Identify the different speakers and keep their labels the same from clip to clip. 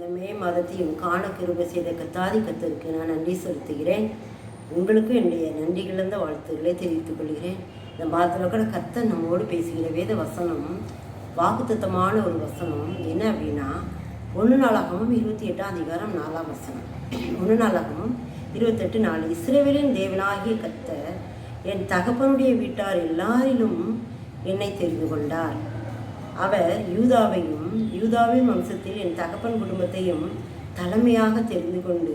Speaker 1: இந்த மே மாதத்தையும் காண கிருபை செய்த கத்தாதி கத்தருக்கு நான் நன்றி செலுத்துகிறேன் உங்களுக்கும் என்னுடைய நன்றிகளந்த வாழ்த்துக்களை தெரிவித்துக் கொள்கிறேன் இந்த மாதத்தில் கூட கத்த நம்மோடு பேசுகிற வேத வசனம் வாக்குத்தத்தமான ஒரு வசனம் என்ன அப்படின்னா ஒன்று நாளாகவும் இருபத்தி எட்டாம் அதிகாரம் நாலாம் வசனம் ஒன்று நாளாகவும் இருபத்தெட்டு நாலு இஸ்ரேவேலின் தேவனாகிய கத்தர் என் தகப்பனுடைய வீட்டார் எல்லாரிலும் என்னை தெரிந்து கொண்டார் அவர் யூதாவையும் யூதாவின் வம்சத்தில் என் தகப்பன் குடும்பத்தையும் தலைமையாக தெரிந்து கொண்டு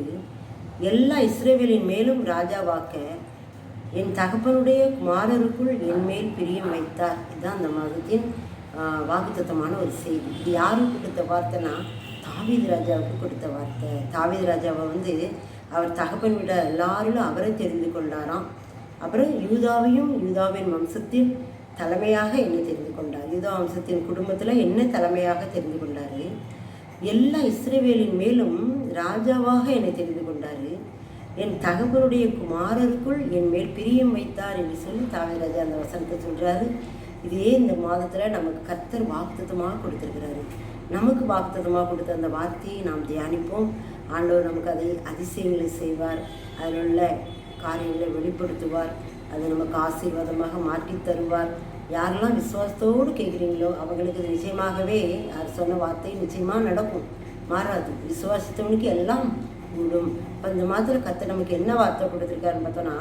Speaker 1: எல்லா இஸ்ரேவேலின் மேலும் ராஜாவாக்க என் தகப்பனுடைய குமாரருக்குள் என் மேல் பிரியம் வைத்தார் இதுதான் அந்த மகத்தின் வாக்குத்தத்தமான ஒரு செய்தி இது யாரும் கொடுத்த வார்த்தைனா தாவீது ராஜாவுக்கு கொடுத்த வார்த்தை தாவீது ராஜாவை வந்து அவர் தகப்பன் விட எல்லாரும் அவரை தெரிந்து கொண்டாராம் அப்புறம் யூதாவையும் யூதாவின் வம்சத்தில் தலைமையாக என்ன தெரிந்து கொண்டார் யுதோ அம்சத்தின் குடும்பத்தில் என்ன தலைமையாக தெரிந்து கொண்டார் எல்லா இஸ்ரேவேலின் மேலும் ராஜாவாக என்னை தெரிந்து கொண்டார் என் தகப்பனுடைய குமாரருக்குள் என் மேல் பிரியம் வைத்தார் என்று சொல்லி தாவே ராஜா அந்த வசனத்தை சொல்கிறாரு இதே இந்த மாதத்தில் நமக்கு கர்த்தர் வாக்குத்தமாக கொடுத்துருக்கிறாரு நமக்கு வாக்குத்தமாக கொடுத்த அந்த வார்த்தையை நாம் தியானிப்போம் ஆண்டவர் நமக்கு அதை அதிசயங்களை செய்வார் அதில் உள்ள காரியங்களை வெளிப்படுத்துவார் அதை நமக்கு ஆசீர்வாதமாக மாற்றி தருவார் யாரெல்லாம் விசுவாசத்தோடு கேட்குறீங்களோ அவங்களுக்கு நிச்சயமாகவே அவர் சொன்ன வார்த்தை நிச்சயமாக நடக்கும் மாறாது விசுவாசத்தவனுக்கு எல்லாம் கூடும் இப்போ இந்த மாதிரி கத்தை நமக்கு என்ன வார்த்தை கொடுத்துருக்காருன்னு பார்த்தோன்னா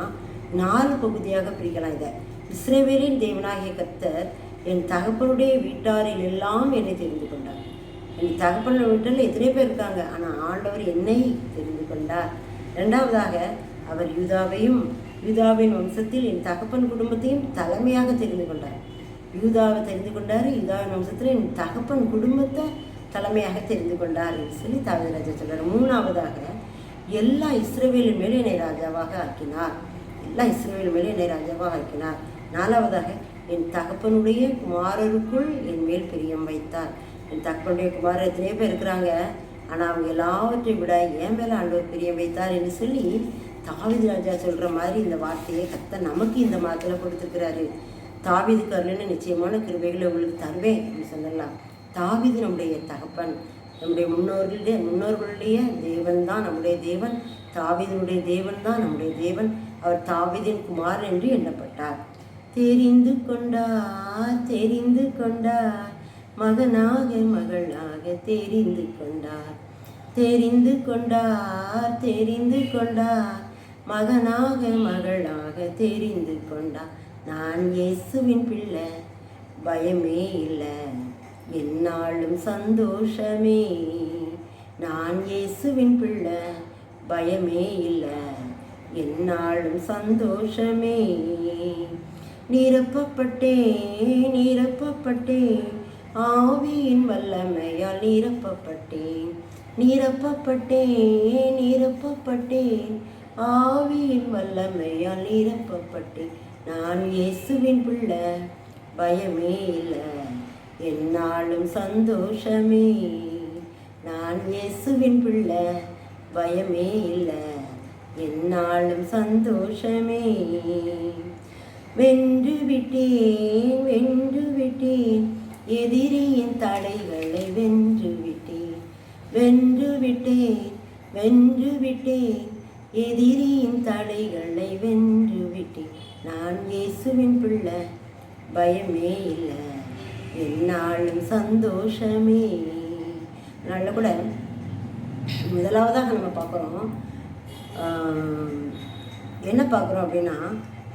Speaker 1: நாலு பகுதியாக பிரிக்கலாம் இதை இஸ்ரேவேலின் தேவனாகிய கத்தர் என் தகப்பனுடைய வீட்டாரில் எல்லாம் என்னை தெரிந்து கொண்டார் என் தகப்பன வீட்டில் எத்தனை பேர் இருக்காங்க ஆனால் ஆண்டவர் என்னை தெரிந்து கொண்டார் ரெண்டாவதாக அவர் யூதாவையும் யூதாவின் வம்சத்தில் என் தகப்பன் குடும்பத்தையும் தலைமையாக தெரிந்து கொண்டார் யூதாவை தெரிந்து கொண்டார் யூதாவின் வம்சத்தில் என் தகப்பன் குடும்பத்தை தலைமையாக தெரிந்து கொண்டார் என்று சொல்லி தாவிதராஜா சொன்னார் மூணாவதாக எல்லா இஸ்ரோவேலின் மேலே என்னை ராஜாவாக ஆக்கினார் எல்லா இஸ்ரோவேலின் மேலே என்னை ராஜாவாக ஆக்கினார் நாலாவதாக என் தகப்பனுடைய குமாரருக்குள் என் மேல் பிரியம் வைத்தார் என் தகப்பனுடைய குமாரர் எத்தனையோ பேர் இருக்கிறாங்க ஆனால் அவங்க எல்லாவற்றையும் விட என் மேலே ஆண்டவர் பிரியம் வைத்தார் என்று சொல்லி தாவிது ராஜா சொல்கிற மாதிரி இந்த வார்த்தையை கத்த நமக்கு இந்த மாதத்தில் கொடுத்துருக்கிறாரு தாவிது கருணுன்னு நிச்சயமான கிருபைகளை உங்களுக்கு தருவேன் அப்படின்னு சொல்லலாம் தாவிது நம்முடைய தகப்பன் நம்முடைய முன்னோர்களுடைய முன்னோர்களுடைய தேவன் தான் நம்முடைய தேவன் தாவிதனுடைய தேவன் தான் நம்முடைய தேவன் அவர் தாவிதின் குமார் என்று எண்ணப்பட்டார்
Speaker 2: தெரிந்து கொண்டார் தெரிந்து கொண்டார் மகனாக மகளாக தெரிந்து கொண்டார் தெரிந்து கொண்டார் தெரிந்து கொண்டார் மகனாக மகளாக தெரிந்து கொண்டார் நான் இயேசுவின் பிள்ளை பயமே இல்லை என்னாலும் சந்தோஷமே நான் இயேசுவின் பிள்ளை பயமே இல்லை என்னாலும் சந்தோஷமே நிரப்பப்பட்டேன் நிரப்பப்பட்டேன் ஆவியின் வல்லமையால் நிரப்பப்பட்டேன் நிரப்பப்பட்டேன் நிரப்பப்பட்டேன் ஆவியின் வல்லமையால் நிரப்பப்பட்டு நான் இயேசுவின் பிள்ளை பயமே இல்லை என்னாலும் சந்தோஷமே நான் இயேசுவின் பிள்ளை பயமே இல்லை என்னாலும் சந்தோஷமே வென்று விட்டேன் வென்று விட்டேன் எதிரியின் தடைகளை வென்று விட்டேன் வென்று விட்டேன் வென்று விட்டேன் எதிரியின் தடைகளை வென்று விட்டேன் நான் இயேசுவின் பிள்ளை பயமே இல்லை என்னாலும் சந்தோஷமே
Speaker 1: நல்ல கூட முதலாவதாக நம்ம பார்க்குறோம் என்ன பார்க்குறோம் அப்படின்னா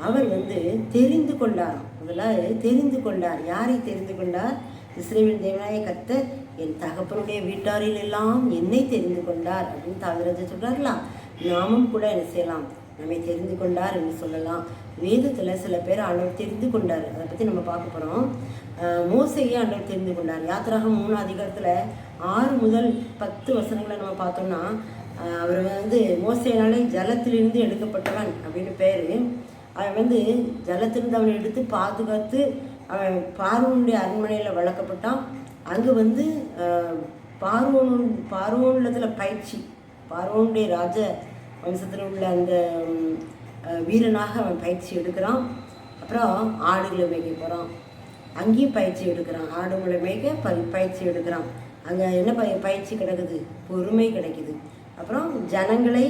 Speaker 1: அவர் வந்து தெரிந்து கொண்டார் முதலாவது தெரிந்து கொண்டார் யாரை தெரிந்து கொண்டார் இஸ்ரேவின் தேவனாய கத்த என் தகப்பனுடைய வீட்டாரில் எல்லாம் என்னை தெரிந்து கொண்டார் அப்படின்னு தாவிராஜா சொல்கிறார்களா நாமும் கூட என்ன செய்யலாம் நம்மை தெரிந்து கொண்டார் என்று சொல்லலாம் வேதத்தில் சில பேர் ஆண்டவர் தெரிந்து கொண்டார் அதை பற்றி நம்ம பார்க்க போகிறோம் மோசையே ஆண்டவர் தெரிந்து கொண்டார் யாத்திராக மூணு அதிகாரத்தில் ஆறு முதல் பத்து வசனங்களை நம்ம பார்த்தோம்னா அவர் வந்து மோசையினாலே ஜலத்திலிருந்து எடுக்கப்பட்டவன் அப்படின்னு பேர் அவன் வந்து ஜலத்திலிருந்து அவனை எடுத்து பாதுகாத்து அவன் பார்வனுடைய அரண்மனையில் வளர்க்கப்பட்டான் அங்கே வந்து பார்வோனு பார்வோன்னத்தில் பயிற்சி பார்வனுடைய ராஜ வம்சத்தில் உள்ள அந்த வீரனாக அவன் பயிற்சி எடுக்கிறான் அப்புறம் ஆடுகளை மேய்க்க போகிறான் அங்கேயும் பயிற்சி எடுக்கிறான் ஆடுகளை மேய்க்க ப பயிற்சி எடுக்கிறான் அங்கே என்ன ப பயிற்சி கிடக்குது பொறுமை கிடைக்குது அப்புறம் ஜனங்களை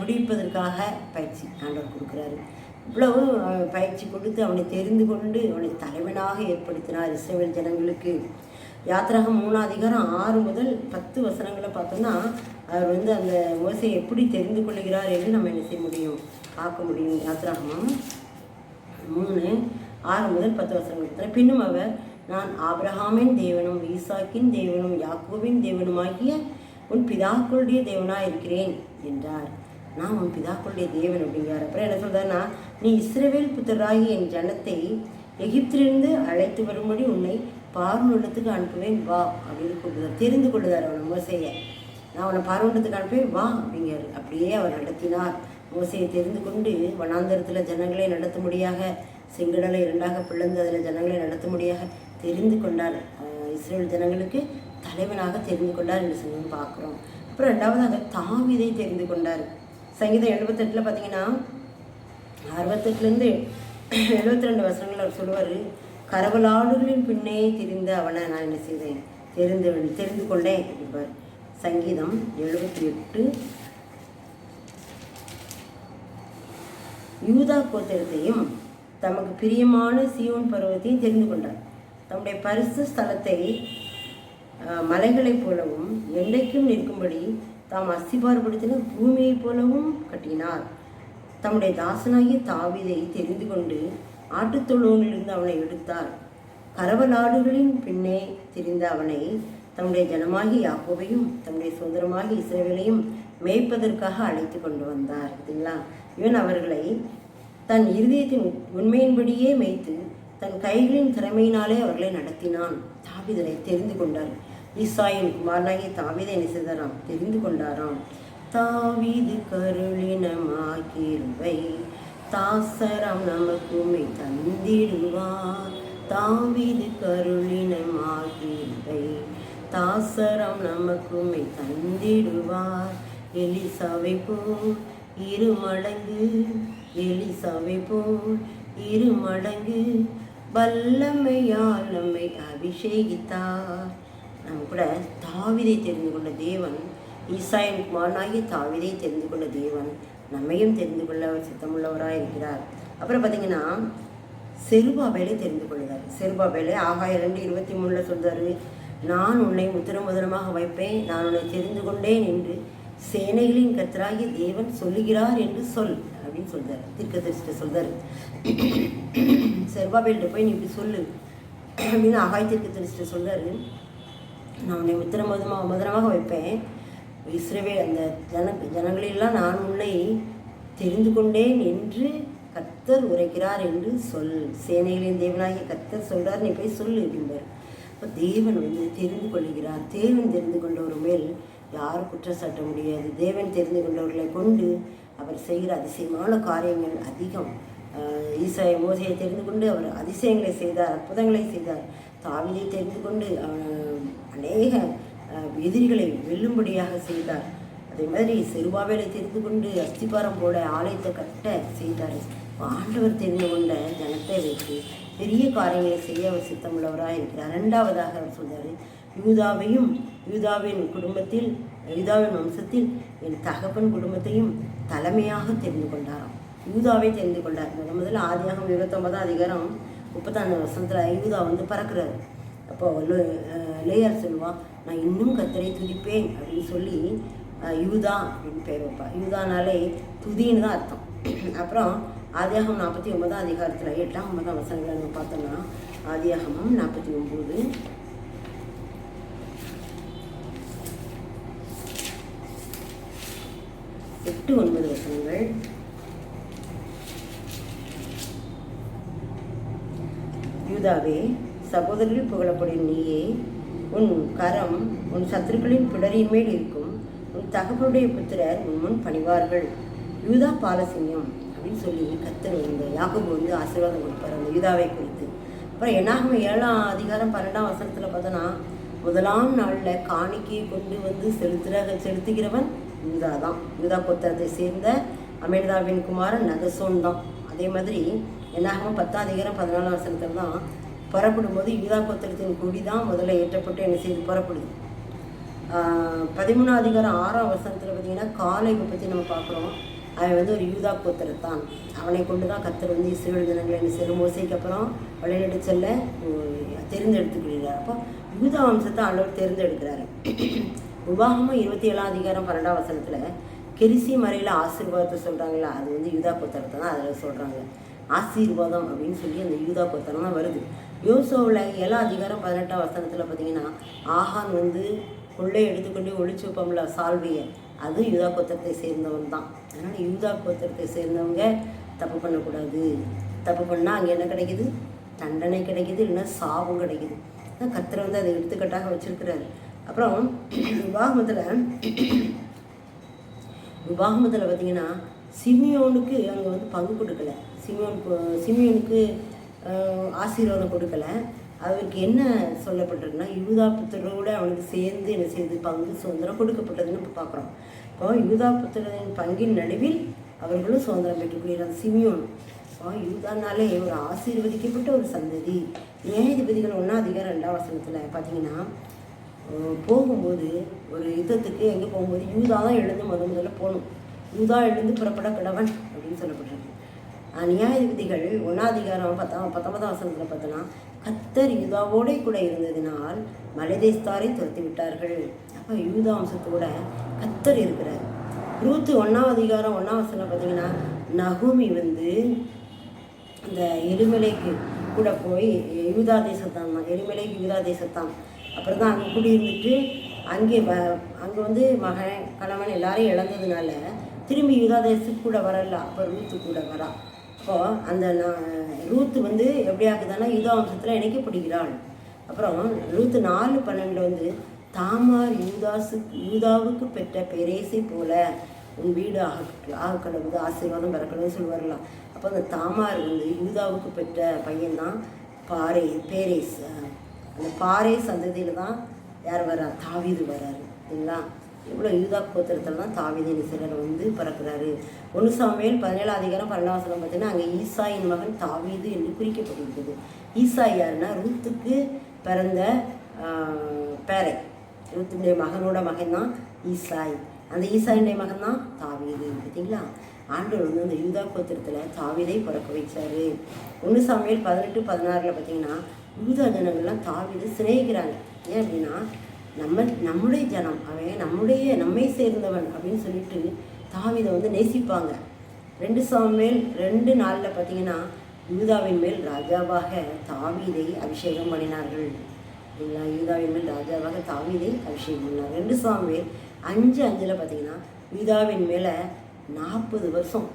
Speaker 1: விடுவிப்பதற்காக பயிற்சி ஆண்டவர் கொடுக்குறாரு இவ்வளவு பயிற்சி கொடுத்து அவனை தெரிந்து கொண்டு அவனை தலைவனாக ஏற்படுத்தினார் இஸ்ரேல் ஜனங்களுக்கு யாத்திராக மூணாதிகாரம் ஆறு முதல் பத்து வசனங்களை பார்த்தோம்னா அவர் வந்து அந்த ஓசையை எப்படி தெரிந்து கொள்கிறார் என்று நம்ம என்ன செய்ய முடியும் பார்க்க முடியும் யாத்ராகமம் மூணு ஆறு முதல் பத்து வருஷங்களுக்கு பின்னும் அவர் நான் ஆப்ரஹாமின் தேவனும் ஈசாக்கின் தேவனும் யாக்கோவின் தேவனுமாகிய உன் பிதாக்களுடைய தேவனாக இருக்கிறேன் என்றார் நான் உன் பிதாக்களுடைய தேவன் அப்படிங்கிறார் அப்புறம் என்ன சொல்கிறார்னா நீ இஸ்ரேவேல் புத்தராகி என் ஜனத்தை எகிப்திலிருந்து அழைத்து வரும்படி உன்னை பார்வலத்துக்கு அனுப்புவேன் வா அப்படின்னு கூப்பிடுதார் தெரிந்து கொள்ளுதார் அவன் மோசையை நான் உன்னை பார்வணத்துக்கு அனுப்பி வா அப்படிங்க அப்படியே அவர் நடத்தினார் மோசையை தெரிந்து கொண்டு வனாந்தரத்தில் ஜனங்களை நடத்த முடியாக செங்கடலை இரண்டாக பிளந்து அதில் ஜனங்களை நடத்த முடியாக தெரிந்து கொண்டார் இஸ்ரேல் ஜனங்களுக்கு தலைவனாக தெரிந்து கொண்டார் என்று சொல்லி பார்க்குறோம் அப்புறம் ரெண்டாவதாக தாவிதை தெரிந்து கொண்டார் சங்கீதம் எழுபத்தெட்டில் பார்த்தீங்கன்னா அறுபத்தெட்டுலேருந்து எழுபத்தி ரெண்டு வருஷங்கள் அவர் சொல்லுவார் கரவலாடுகளின் பின்னே தெரிந்த அவனை நான் என்ன செய்தேன் தெரிந்து தெரிந்து கொண்டேன் அப்படிப்பார் சங்கீதம் எழுபத்தி எட்டு யூதா கோத்திரத்தையும் தமக்கு பிரியமான சியோன் பருவத்தையும் தெரிந்து கொண்டார் தம்முடைய பரிசு ஸ்தலத்தை மலைகளைப் போலவும் எல்லைக்கும் நிற்கும்படி தாம் அஸ்திபார்படுத்தின பூமியைப் போலவும் கட்டினார் தம்முடைய தாசனாகிய தாவிதை தெரிந்து கொண்டு ஆட்டுத்தொழுவனிலிருந்து அவனை எடுத்தார் கரவலாடுகளின் பின்னே தெரிந்த அவனை தம்முடைய ஜனமாகி யாகோவையும் தம்முடைய சுதந்திரமாகி இசைவிலையும் மேய்ப்பதற்காக அழைத்து கொண்டு வந்தார் இல்லைங்களா இவன் அவர்களை தன் இருதயத்தின் உண்மையின்படியே மேய்த்து தன் கைகளின் திறமையினாலே அவர்களை நடத்தினான் தாவிதனை தெரிந்து கொண்டார் ஈசாயின் குமாரனாகிய தாவிதை நிசைதராம் தெரிந்து கொண்டாராம்
Speaker 2: தாவிது கருளினமாகிருவை தாசரம் நமக்குமே தந்திடுவார் தாவிது கருளினமாகிருவை தாசரம் நமக்குமே தந்திடுவார் எலிசாவை போல் இரு மடங்கு எலிசாவை போல் இரு மடங்கு வல்லமையால் நம்மை அபிஷேகித்தார்
Speaker 1: நம்ம கூட தாவிதை தெரிந்து கொண்ட தேவன் ஈசாயின் குமாராகி தாவிதை தெரிந்து கொண்ட தேவன் நம்மையும் தெரிந்து கொள்ள சித்தமுள்ளவராக இருக்கிறார் அப்புறம் பார்த்தீங்கன்னா செருபா வேலை தெரிந்து கொள்கிறார் செருபா வேலை ஆகாயிரண்டு இருபத்தி மூணில் சொல்கிறார் நான் உன்னை முதன் முதலமாக வைப்பேன் நான் உன்னை தெரிந்து கொண்டேன் என்று சேனைகளின் கத்தராகி தேவன் சொல்லுகிறார் என்று சொல் அப்படின்னு சொல்றாரு தரிசிட்ட சொல்றாரு செர்வாபேல்கிட்ட போய் நீ இப்படி சொல்லு அப்படின்னு அகாய் தரிசிட்ட சொல்றாரு நான் உன்னை முத்திர முதமாக முதலமாக வைப்பேன் இஸ்ரவே அந்த ஜன ஜனங்களெல்லாம் நான் உன்னை தெரிந்து கொண்டேன் என்று கத்தர் உரைக்கிறார் என்று சொல் சேனைகளின் தேவனாகிய கத்தர் சொல்கிறார் நீ போய் சொல்லு அப்படின்பாரு அப்போ தேவன் வந்து தெரிந்து கொள்கிறார் தேவன் தெரிந்து கொண்டவர் மேல் யாரும் குற்றச்சாட்ட முடியாது தேவன் தெரிந்து கொண்டவர்களை கொண்டு அவர் செய்கிற அதிசயமான காரியங்கள் அதிகம் ஈசாய மோசையை தெரிந்து கொண்டு அவர் அதிசயங்களை செய்தார் அற்புதங்களை செய்தார் தாவியை தெரிந்து கொண்டு அநேக எதிரிகளை வெல்லும்படியாக செய்தார் அதே மாதிரி செருபாவேலை தெரிந்து கொண்டு அஸ்திபாரம் போல ஆலயத்தை கட்ட செய்தார் ஆண்டவர் தெரிந்து கொண்ட ஜனத்தை வைத்து பெரிய காரியங்களை செய்ய அவர் சித்தமுள்ளவராக இருக்கிறார் ரெண்டாவதாக அவர் சொல்கிறார் யூதாவையும் யூதாவின் குடும்பத்தில் யூதாவின் வம்சத்தில் என் தகப்பன் குடும்பத்தையும் தலைமையாக தெரிந்து கொண்டாராம் யூதாவை தெரிந்து கொண்டார் முதல் முதல்ல ஆதியாகம் இருபத்தொன்பதாம் அதிகாரம் முப்பத்தாண்டு வருஷத்தில் யூதா வந்து பறக்கிறாரு அப்போ லேயர் சொல்லுவா நான் இன்னும் கத்தரை துதிப்பேன் அப்படின்னு சொல்லி யூதா அப்படின்னு பேர் வைப்பா யூதானாலே துதின்னு தான் அர்த்தம் அப்புறம் ஆதியாகம் நாற்பத்தி ஒன்பதாம் அதிகாரத்தில் எட்டாம் ஒன்பதாம் வசனங்களை நம்ம பார்த்தோம்னா ஆதியாகமும் நாற்பத்தி ஒம்பது எட்டு ஒன்பது வசனங்கள் யூதாவே சகோதரர்கள் புகழப்படும் நீயே உன் கரம் உன் சத்துருக்களின் பிடரின் மேல் இருக்கும் உன் தகவலுடைய புத்திரர் உன் முன் பணிவார்கள் யூதா பாலசிங்கம் அப்படின்னு சொல்லி கத்தர் இந்த யாக்கோபு வந்து ஆசீர்வாதம் கொடுப்பார் அந்த யூதாவை குறித்து அப்புறம் என்னாகும் ஏழாம் அதிகாரம் பன்னெண்டாம் வசனத்தில் பார்த்தோன்னா முதலாம் நாளில் காணிக்கையை கொண்டு வந்து செலுத்துற செலுத்துகிறவன் யூதா தான் யூதா கொத்தரத்தை சேர்ந்த அமேதாவின் குமாரன் நகசோன் தான் அதே மாதிரி என்னாகும் பத்தாம் அதிகாரம் பதினாலாம் வசனத்தில் தான் புறப்படும் போது யூதா கொத்தரத்தின் கொடி தான் முதல்ல ஏற்றப்பட்டு என்ன செய்து புறப்படுது பதிமூணாம் அதிகாரம் ஆறாம் வசனத்தில் பார்த்திங்கன்னா காலை பற்றி நம்ம பார்க்குறோம் அவன் வந்து ஒரு யூதா கோத்திரத்தான் அவனை கொண்டு தான் கத்தர் வந்து இஸ்ரேல் ஜனங்களை சிறு மோசைக்கு அப்புறம் விளையாட்டு செல்ல அப்போ யூதா வம்சத்தை அளவு தேர்ந்தெடுக்கிறாரு விவாகமும் இருபத்தி ஏழாம் அதிகாரம் பன்னெண்டாம் வசனத்தில் கெரிசி மறையில் ஆசீர்வாதத்தை சொல்கிறாங்களா அது வந்து யூதா கோத்திரத்தை தான் அதில் சொல்கிறாங்க ஆசீர்வாதம் அப்படின்னு சொல்லி அந்த யூதா கோத்திரம் தான் வருது யோசோவில் ஏழா அதிகாரம் பதினெட்டாம் வசனத்தில் பார்த்தீங்கன்னா ஆஹான் வந்து உள்ளே எடுத்துக்கொண்டு ஒழிச்சு வைப்போம்ல சால்வியை அது யூதா கோத்திரத்தை சேர்ந்தவன் தான் அதனால் யூதா கோத்திரத்தை சேர்ந்தவங்க தப்பு பண்ணக்கூடாது தப்பு பண்ணால் அங்கே என்ன கிடைக்கிது தண்டனை கிடைக்கிது இல்லைன்னா சாபம் கிடைக்கிது கத்தரை வந்து அதை எடுத்துக்கட்டாக வச்சுருக்கிறாரு அப்புறம் விவாகமத்தில் விவாகமத்தில் பார்த்திங்கன்னா சிமியோனுக்கு அங்கே வந்து பங்கு கொடுக்கலை சிமியோன் சிமியோனுக்கு ஆசீர்வாதம் கொடுக்கலை அவருக்கு என்ன சொல்லப்பட்டிருக்குன்னா யூதா புத்திரோடு அவனுக்கு சேர்ந்து என்ன செய்து பங்கு சுதந்திரம் கொடுக்கப்பட்டதுன்னு இப்போ பார்க்குறோம் இப்போ யூதா புத்திரின் பங்கின் நடுவில் அவர்களும் சுதந்திரம் பெற்றுக்கொள்கிறான் சிமியோன் இப்போ யூதானாலே ஒரு ஆசீர்வதிக்கப்பட்ட ஒரு சந்ததி நியாயாதிபதிகள் ஒன்றா அதிகாரம் ரெண்டாம் வசனத்தில் பார்த்தீங்கன்னா போகும்போது ஒரு யுத்தத்துக்கு எங்கே போகும்போது யூதா தான் எழுந்து முதல் முதல்ல போகணும் யூதா எழுந்து புறப்பட கிடவன் அப்படின்னு சொல்லப்பட்டிருக்கு நியாயாதிபதிகள் ஒன்னாதிகாரம் பத்தாம் பத்தொன்பதாம் வசனத்தில் பார்த்தோன்னா கத்தர் யூதாவோடே கூட இருந்ததினால் மலைதேஸ்தாரை துரத்தி விட்டார்கள் அப்போ யூதா வம்சத்தோட கத்தர் இருக்கிறார் ரூத்து ஒன்றாவது அதிகாரம் ஒன்றாம் வசனம் பார்த்தீங்கன்னா நகுமி வந்து இந்த எருமலைக்கு கூட போய் யூதா தேசத்தான் எருமலைக்கு யூதா தேசத்தான் அப்புறம் தான் அங்கே குடியிருந்துட்டு அங்கே வ அங்கே வந்து மகன் கணவன் எல்லாரையும் இழந்ததுனால திரும்பி யூதா தேசத்துக்கு கூட வரல அப்போ ரூத்து கூட வரான் அப்போ அந்த நான் ரூத்து வந்து எப்படி ஆகுதுன்னா யூதா வம்சத்தில் இணைக்கப்படுகிறாள் அப்புறம் ரூத்து நாலு பன்னெண்டு வந்து தாமார் யூதாசு யூதாவுக்கு பெற்ற பெரேசை போல உன் வீடு ஆக வந்து ஆசீர்வாதம் பிறக்கடவுது சொல்லுவார்களாம் அப்போ அந்த தாமார் வந்து யூதாவுக்கு பெற்ற பையன்தான் பாறை பேரேஸ் அந்த பாறை சந்ததியில் தான் யார் வர்றார் தாவிது வர்றாரு சரிங்களா இவ்வளோ யூதா கோத்திரத்தில் தான் தாவிதின் சிலர் வந்து பிறக்கிறாரு ஒன்று சாமியல் பதினேழு அதிகாரம் பன்னெண்டாம் வசனம் பார்த்தீங்கன்னா அங்கே ஈசாயின் மகன் தாவீது என்று குறிக்கப்பட்டிருக்குது ஈசா யாருன்னா ரூத்துக்கு பிறந்த பேரை ரூத்துடைய மகனோட மகன் தான் ஈசாய் அந்த ஈசாயினுடைய மகன் தான் தாவீது பார்த்தீங்களா ஆண்டவர் வந்து அந்த யூதா கோத்திரத்தில் தாவிதை பிறக்க வைச்சார் ஒன்று சாமியல் பதினெட்டு பதினாறில் பார்த்தீங்கன்னா யூதா ஜனங்கள்லாம் தாவிதை சிநேகிறாங்க ஏன் அப்படின்னா நம்ம நம்முடைய ஜனம் அவன் நம்முடைய நம்மை சேர்ந்தவன் அப்படின்னு சொல்லிட்டு தாவிதை வந்து நேசிப்பாங்க ரெண்டு சாமி மேல் ரெண்டு நாளில் பார்த்தீங்கன்னா யூதாவின் மேல் ராஜாவாக தாவீதை அபிஷேகம் பண்ணினார்கள் இல்லைங்களா யூதாவின் மேல் ராஜாவாக தாவீதை அபிஷேகம் பண்ணினார் ரெண்டு சாமி மேல் அஞ்சு அஞ்சில் பார்த்தீங்கன்னா யூதாவின் மேலே நாற்பது வருஷம்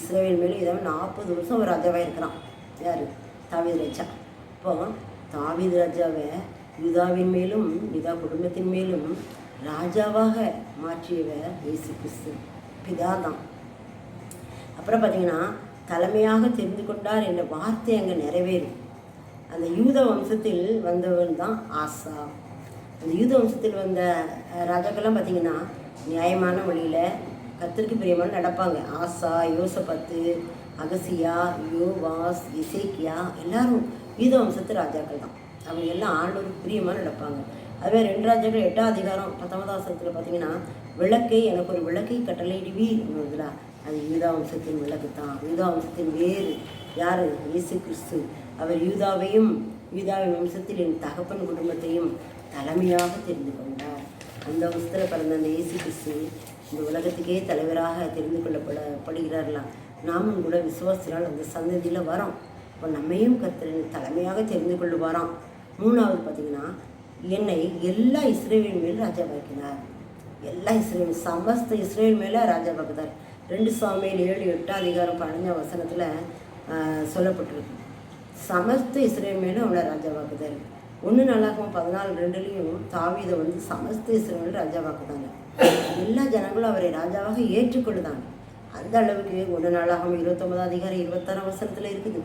Speaker 1: இஸ்ரேல் மேலே இதாவது நாற்பது வருஷம் அவர் ராஜாவாக இருக்கிறான் யார் தாவித ராஜா இப்போ தாவீது ராஜாவை யூதாவின் மேலும் யூதா குடும்பத்தின் மேலும் ராஜாவாக மாற்றியவர் இயேசு கிறிஸ்து பிதா தான் அப்புறம் பார்த்தீங்கன்னா தலைமையாக தெரிந்து கொண்டார் என்ற வார்த்தை அங்கே நிறைவேறும் அந்த யூத வம்சத்தில் வந்தவன் தான் ஆசா அந்த யூத வம்சத்தில் வந்த ராஜாக்கள்லாம் பார்த்தீங்கன்னா நியாயமான வழியில் கத்திரிக்கு பிரியமான நடப்பாங்க ஆசா யோசபத்து அகசியா யோவாஸ் இசைக்கியா எல்லாரும் யூத வம்சத்து ராஜாக்கள் தான் அவங்க எல்லாம் ஆண்டோருக்கு பிரியமாக நடப்பாங்க அதுவே ரெண்டு ராஜாக்கள் எட்டாம் அதிகாரம் பத்தொன்பதாம் வசனத்தில் பார்த்தீங்கன்னா விளக்கை எனக்கு ஒரு விளக்கை கட்டளையிடுவி என்பதுல அது யூதா வம்சத்தின் விளக்கு தான் யூதா வம்சத்தின் வேறு யார் இயேசு கிறிஸ்து அவர் யூதாவையும் யூதாவின் வம்சத்தில் என் தகப்பன் குடும்பத்தையும் தலைமையாக தெரிந்து கொண்டார் அந்த வம்சத்தில் பிறந்த அந்த இயேசு கிறிஸ்து இந்த உலகத்துக்கே தலைவராக தெரிந்து கொள்ளப்படப்படுகிறார்களாம் நாமும் கூட விசுவாசத்தினால் அந்த சந்ததியில் வரோம் இப்போ நம்மையும் கத்திர தலைமையாக தெரிந்து கொள்ளுவாராம் மூணாவது பார்த்தீங்கன்னா என்னை எல்லா இஸ்ரேலின் மேலும் ராஜா ராஜாவாக்கினார் எல்லா இஸ்ரேலும் சமஸ்த இஸ்ரேல் மேலே ராஜா பார்க்குறார் ரெண்டு சுவாமியில் ஏழு எட்டு அதிகாரம் பழஞ்ச வசனத்தில் சொல்லப்பட்டிருக்கு சமஸ்த இஸ்ரேல் மேலே ராஜா ராஜாவாக்குதார் ஒன்று நாளாகவும் பதினாலு ரெண்டுலேயும் தாவீதை வந்து சமஸ்த இஸ்ரேல் பார்க்குறாங்க எல்லா ஜனங்களும் அவரை ராஜாவாக ஏற்றுக்கொள்ளுதாங்க அந்த அளவுக்கு ஒன்று நாளாகவும் இருபத்தொம்பதாம் அதிகாரம் இருபத்தாறாம் வசனத்தில் இருக்குது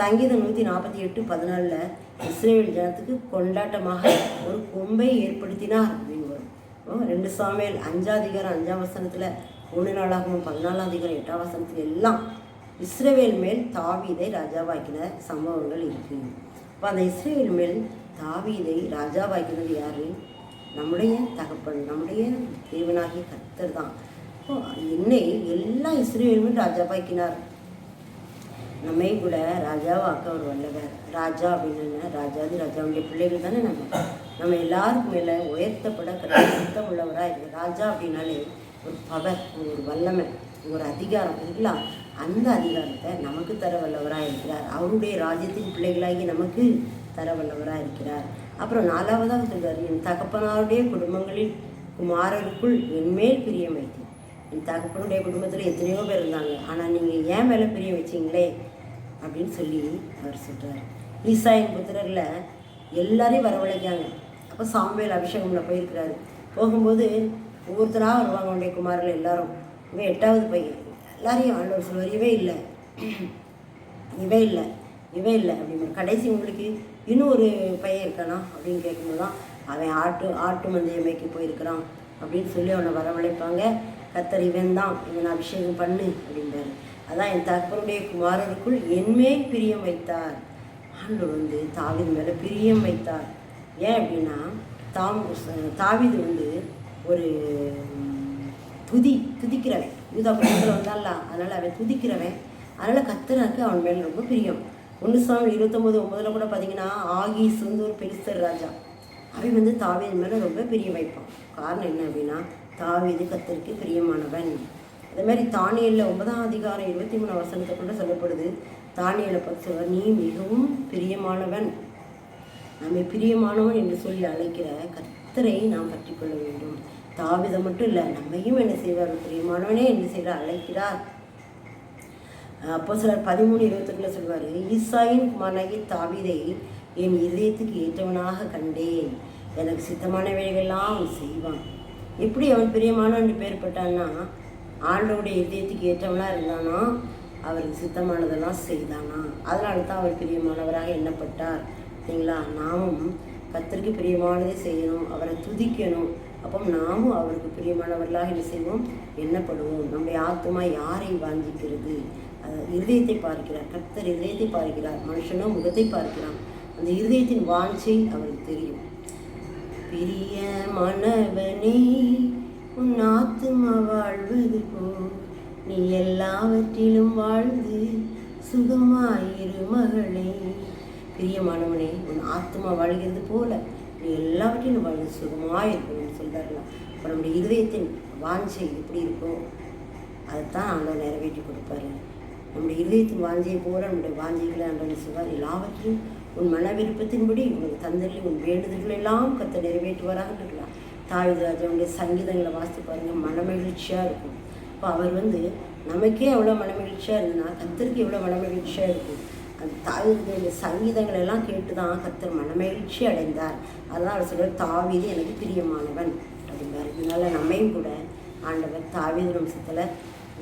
Speaker 1: சங்கீதம் நூற்றி நாற்பத்தி எட்டு பதினாலில் இஸ்ரேல் ஜனத்துக்கு கொண்டாட்டமாக ஒரு கொம்பை ஏற்படுத்தினார் அப்படின்னு வரும் ரெண்டு சாமியல் அஞ்சாதிகாரம் அஞ்சாம் வசனத்தில் மூணு நாளாகவும் பதினாலாம் அதிகாரம் எட்டாம் வசனத்தில் எல்லாம் இஸ்ரேவேல் மேல் தாவீதை ராஜாவாக்கின சம்பவங்கள் இருக்குது இப்போ அந்த இஸ்ரேவேல் மேல் தாவீதை ராஜாவாக்கினது யார் நம்முடைய தகப்பன் நம்முடைய தேவனாகிய கர்த்தர் தான் இப்போ என்னை எல்லா இஸ்ரேவேலுமே ராஜாவாக்கினார் நம்மை கூட அக்கா ஒரு வல்லவர் ராஜா அப்படின்னு ராஜாதி ராஜாவுடைய பிள்ளைகள் தானே நம்ம நம்ம எல்லாருக்கும் மேலே உயர்த்தப்பட கட்ட உள்ளவராக இருக்குது ராஜா அப்படின்னாலே ஒரு பவர் ஒரு வல்லமை ஒரு அதிகாரம் இருக்கலாம் அந்த அதிகாரத்தை நமக்கு தர வல்லவராக இருக்கிறார் அவருடைய ராஜ்யத்தின் பிள்ளைகளாகி நமக்கு தர வல்லவராக இருக்கிறார் அப்புறம் நாலாவதாக சொல்கிறார் என் தகப்பனாருடைய குடும்பங்களில் குமாரருக்குள் என்மேல் பிரியமை என் தகப்பனுடைய குடும்பத்தில் எத்தனையோ பேர் இருந்தாங்க ஆனால் நீங்கள் ஏன் மேலே பிரிய வச்சிங்களே அப்படின்னு சொல்லி அவர் சொல்கிறார் ஈசாயின் புத்திரரில் எல்லாரையும் வரவழைக்காங்க அப்போ சாம்பேல் அபிஷேகமில் போயிருக்கிறாரு போகும்போது ஒவ்வொருத்தராக வருவாங்க அவனுடைய குமாரில் எல்லாரும் இவன் எட்டாவது பையன் எல்லாரையும் ஆண்டவர் சொல்வார் இவே இல்லை இவே இல்லை இவே இல்லை அப்படின்னு கடைசி உங்களுக்கு இன்னும் ஒரு பையன் இருக்கானா அப்படின்னு கேட்கும்போது தான் அவன் ஆட்டு ஆட்டு மந்தையை போயிருக்கிறான் அப்படின்னு சொல்லி அவனை வரவழைப்பாங்க கத்தர் இவன் தான் இவன் அபிஷேகம் பண்ணு அப்படின்றாரு அதான் என் தகப்பனுடைய குமாரருக்குள் என்மே பிரியம் வைத்தார் ஆண்டு வந்து தாவிது மேலே பிரியம் வைத்தார் ஏன் அப்படின்னா தாம் தாவிது வந்து ஒரு துதி துதிக்கிறவன் யூதா படத்தில் வந்தால அதனால் அவன் துதிக்கிறவன் அதனால் கத்தனாக்கு அவன் மேலே ரொம்ப பிரியம் ஒன்று சாமி இருபத்தொம்போது ஒம்பதில் கூட பார்த்தீங்கன்னா ஆகி வந்து ஒரு பெருசர் ராஜா அவன் வந்து தாவிது மேலே ரொம்ப பிரியம் வைப்பான் காரணம் என்ன அப்படின்னா தாவீது கத்திற்கு பிரியமானவன் அதே மாதிரி தானியலில் ஒன்பதாம் அதிகாரம் இருபத்தி மூணு வசனத்தை கூட சொல்லப்படுது தானியலை பற்றி நீ மிகவும் பிரியமானவன் நம்மை பிரியமானவன் என்று சொல்லி அழைக்கிற கத்தரை நாம் கொள்ள வேண்டும் தாவிதம் மட்டும் இல்லை நம்மையும் என்ன செய்வார் பிரியமானவனே என்ன செய்கிற அழைக்கிறார் அப்போ சிலர் பதிமூணு இருபத்தெட்டில் சொல்வார் ஈசாயின் குமாரனாகி தாவிதை என் இதயத்துக்கு ஏற்றவனாக கண்டேன் எனக்கு சித்தமான வேலைகள்லாம் அவன் செய்வான் எப்படி அவன் பிரியமானவன் பேர் பட்டான்னா ஆண்டோடைய இதயத்துக்கு ஏற்றவனாக இருந்தானா அவருக்கு சித்தமானதெல்லாம் செய்தானா அதனால தான் அவர் பிரியமானவராக எண்ணப்பட்டார் சரிங்களா நாமும் கத்திற்கு பிரியமானதை செய்யணும் அவரை துதிக்கணும் அப்போ நாமும் அவருக்கு பிரியமானவர்களாக என்ன செய்வோம் எண்ணப்படுவோம் நம்முடைய ஆத்மா யாரை வாஞ்சிக்கிறது இருதயத்தை பார்க்கிறார் கர்த்தர் இருதயத்தை பார்க்கிறார் மனுஷனோ முகத்தை பார்க்கிறான் அந்த இருதயத்தின் வாஞ்சை அவருக்கு தெரியும் மணவனே உன் ஆத்துமா வாழ்வது போ நீ எல்லாவற்றிலும் வாழ்ந்து சுகமாயிரு மகளே பிரியமானவனே உன் ஆத்மா வாழ்கிறது போல நீ எல்லாவற்றிலும் வாழ்ந்து சுகமாயிருக்கணும்னு சொல்கிறார்களாம் அப்போ நம்முடைய இருதயத்தின் வாஞ்சை எப்படி இருக்கும் அதைத்தான் அவங்க நிறைவேற்றி கொடுப்பாரு நம்முடைய இருதயத்தின் வாஞ்சையை போல நம்முடைய வாஞ்சைகளை அன்றைய சொல்வார் எல்லாவற்றையும் உன் மன விருப்பத்தின்படி உன் தந்தையில் உன் வேண்டுதல்கள் எல்லாம் கத்த நிறைவேற்றுவாராகலாம் இருக்கலாம் ராஜாவுடைய சங்கீதங்களை வாசித்து பாருங்கள் மனமகிழ்ச்சியாக இருக்கும் இப்போ அவர் வந்து நமக்கே எவ்வளோ மனமகிழ்ச்சியாக இருந்ததுன்னா கத்தருக்கு எவ்வளோ மனமகிழ்ச்சியாக இருக்கும் அந்த தாவீதுடைய சங்கீதங்கள் எல்லாம் கேட்டு தான் கத்தர் மனமகிழ்ச்சி அடைந்தார் அதான் அவர் சொல்கிற தாவீது எனக்கு பிரியமானவன் அப்படிங்கிறார் இதனால் நம்மையும் கூட ஆண்டவர் தாவீது வம்சத்தில்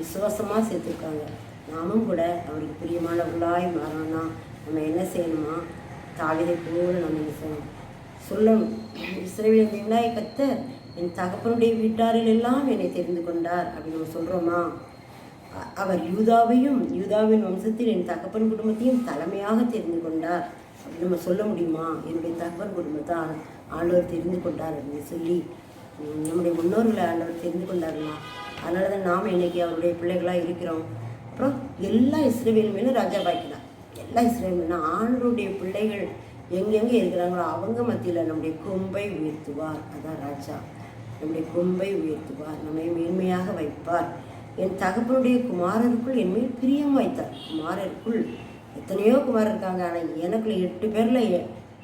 Speaker 1: விசுவாசமாக சேர்த்துருக்காங்க நாமும் கூட அவருக்கு பிரியமானவர்களாய் மாறணும்னா நம்ம என்ன செய்யணுமா தாவிதை போல நம்ம என்ன செய்யணும் சொல்லணும் இஸ்ரேவில் இந்த என் தகப்பனுடைய வீட்டாரில் எல்லாம் என்னை தெரிந்து கொண்டார் அப்படின்னு நம்ம சொல்கிறோமா அவர் யூதாவையும் யூதாவின் வம்சத்தில் என் தகப்பன் குடும்பத்தையும் தலைமையாக தெரிந்து கொண்டார் அப்படின்னு நம்ம சொல்ல முடியுமா என்னுடைய தகப்பன் குடும்பத்தை ஆண்டவர் தெரிந்து கொண்டார் அப்படின்னு சொல்லி நம்முடைய முன்னோர்களை ஆண்டவர் தெரிந்து கொண்டாருமா அதனால தான் நாம் இன்னைக்கு அவருடைய பிள்ளைகளாக இருக்கிறோம் அப்புறம் எல்லா இஸ்ரேவியல் மேலும் ராஜா பாய்க்கணும் எல்லாம் ஆண்டருடைய பிள்ளைகள் எங்கெங்கே இருக்கிறாங்களோ அவங்க மத்தியில் நம்முடைய கொம்பை உயர்த்துவார் அதான் ராஜா நம்முடைய கொம்பை உயர்த்துவார் நம்மை மேன்மையாக வைப்பார் என் தகப்பனுடைய குமாரருக்குள் என் மேல் பிரியம் வைத்தார் குமாரருக்குள் எத்தனையோ குமாரர் இருக்காங்க ஆனால் எனக்குள்ள எட்டு பேரில்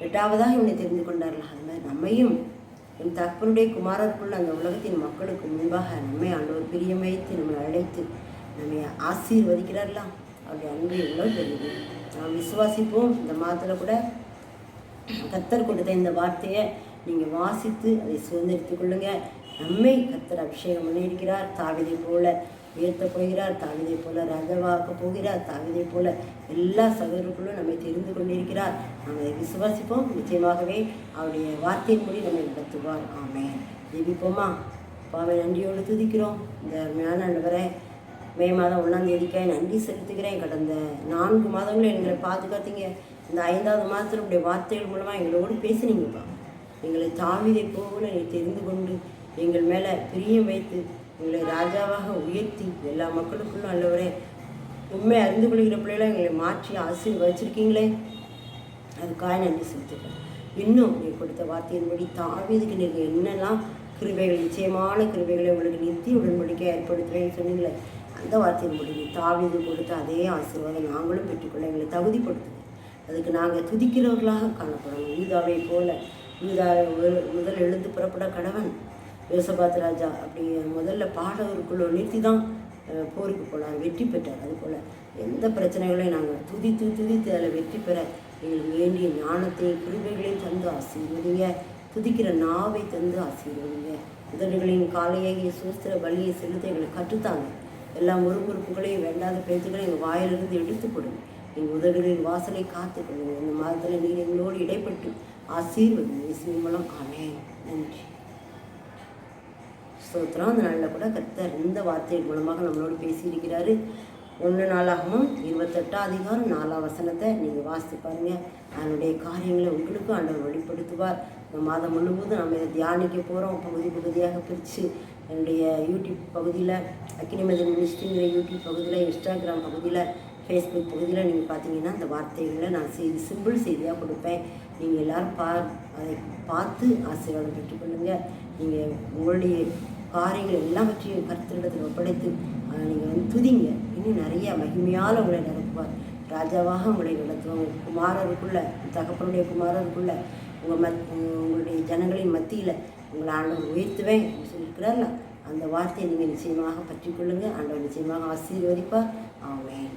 Speaker 1: எட்டாவதாக என்னை தெரிந்து கொண்டார்கள் அந்த நம்மையும் என் தகப்பனுடைய குமாரருக்குள் அந்த உலகத்தின் மக்களுக்கு முன்பாக நம்மை ஆண்டவர் பிரியம் வைத்து நம்மை அழைத்து நம்மை ஆசீர்வதிக்கிறார்களாம் அப்படி அன்பு எவ்வளோ தெரியுது நாம் விசுவாசிப்போம் இந்த மாதத்தில் கூட கத்தர் கொடுத்த இந்த வார்த்தையை நீங்கள் வாசித்து அதை சுதந்திரித்து கொள்ளுங்கள் நம்மை கத்தர் அபிஷேகம் பண்ணியிருக்கிறார் தாவிதை போல உயர்த்த போகிறார் தாவிதை போல ரகவாக்க போகிறார் தாவிதை போல எல்லா சகோதரர்களும் நம்மை தெரிந்து கொண்டிருக்கிறார் நாம் அதை விசுவாசிப்போம் நிச்சயமாகவே அவருடைய வார்த்தையின் மொழி நம்மை நடத்துவார் ஆமே ஜெபிப்போமா பாவை நன்றியோடு துதிக்கிறோம் இந்த மேலாண்டவரை மே மாதம் தேதிக்காக நன்றி செலுத்துகிறேன் கடந்த நான்கு மாதங்களும் எங்களை பாதுகாத்தீங்க இந்த ஐந்தாவது மாதத்தில் உடைய வார்த்தைகள் மூலமாக எங்களோடு பேசுனீங்கப்பா எங்களை தாவிதை போகல நீ தெரிந்து கொண்டு எங்கள் மேலே பிரியம் வைத்து எங்களை ராஜாவாக உயர்த்தி எல்லா மக்களுக்குள்ளும் அல்லவரே உண்மை அறிந்து கொள்கிற பிள்ளைகளை எங்களை மாற்றி ஆசிரியர் வச்சிருக்கீங்களே அதுக்காக நன்றி செலுத்துக்கிறேன் இன்னும் நீ கொடுத்த வார்த்தையின்படி தாவிதுக்கு நீங்கள் என்னெல்லாம் கிருபைகள் நிச்சயமான கிருபைகளை உங்களுக்கு நிறுத்தி உடன்படிக்கை ஏற்படுத்துவேன்னு சொன்னீங்களே அந்த வார்த்தையை முடிவு தாவிது கொடுத்த அதே ஆசீர்வாதம் நாங்களும் பெற்றுக்கொள்ள எங்களை தகுதிப்படுத்துங்க அதுக்கு நாங்கள் துதிக்கிறவர்களாக காணப்படணும் யூதாவை போல யூதா முதல் எழுந்து புறப்பட கணவன் யோசபாத் ராஜா அப்படி முதல்ல பாடவருக்குள்ள நிறுத்தி தான் போருக்கு போனார் வெற்றி பெற்றார் அது போல் எந்த பிரச்சனைகளையும் நாங்கள் துதித்து துதித்து அதில் வெற்றி பெற எங்களுக்கு வேண்டிய ஞானத்தையும் குருவைகளையும் தந்து ஆசீர்வதிங்க துதிக்கிற நாவை தந்து ஆசீர்வதிங்க உதடுகளின் காலையாகிய சூஸ்திர வழியை செலுத்த எங்களுக்கு கற்றுத்தாங்க எல்லா முறுமுறுப்புகளையும் வேண்டாத பேச்சுக்களையும் எங்கள் வாயிலிருந்து எடுத்து கொடுங்க எங்கள் உதடுகளின் வாசலை கொடுங்க இந்த மாதத்தில் நீங்கள் எங்களோடு இடைப்பட்டு ஆசீர்வதி மூலம் ஆமே நன்றி ஸ்தோத்திரம் அந்த நாளில் கூட கர்த்தர் இந்த வார்த்தையின் மூலமாக நம்மளோடு பேசியிருக்கிறாரு ஒன்று நாளாகவும் இருபத்தெட்டாம் அதிகாரம் நாலாம் வசனத்தை நீங்கள் வாசித்து பாருங்கள் அதனுடைய காரியங்களை உங்களுக்கும் ஆண்டவர் வெளிப்படுத்துவார் மாதம் முழுவதும் நம்ம இதை தியானிக்க போகிறோம் பகுதி பகுதியாக பிரித்து என்னுடைய யூடியூப் பகுதியில் அக்னிமதன் மினிஸ்ட்ரிங்கிற யூடியூப் பகுதியில் இன்ஸ்டாகிராம் பகுதியில் ஃபேஸ்புக் பகுதியில் நீங்கள் பார்த்தீங்கன்னா அந்த வார்த்தைகளை நான் செய்தி சிம்பிள் செய்தியாக கொடுப்பேன் நீங்கள் எல்லோரும் பா அதை பார்த்து ஆசீர்வாதம் பெற்றுக்கொள்ளுங்கள் நீங்கள் உங்களுடைய காரியங்கள் எல்லாவற்றையும் கருத்திடத்தில் ஒப்படைத்து அதை நீங்கள் வந்து துதிங்க இன்னும் நிறைய மகிமையால் உங்களை நடத்துவார் ராஜாவாக உங்களை நடத்துவாங்க குமாரருக்குள்ள தகப்பனுடைய குமாரருக்குள்ள உங்கள் மத் உங்களுடைய ஜனங்களின் மத்தியில் உங்களை ஆண்டவர் உயர்த்துவேன் என்று சொல்லியிருக்கிறார்ல அந்த வார்த்தையை நீங்கள் நிச்சயமாக பற்றி கொள்ளுங்கள் ஆண்டவர் நிச்சயமாக ஆசீர்வதிப்பார் ஆமே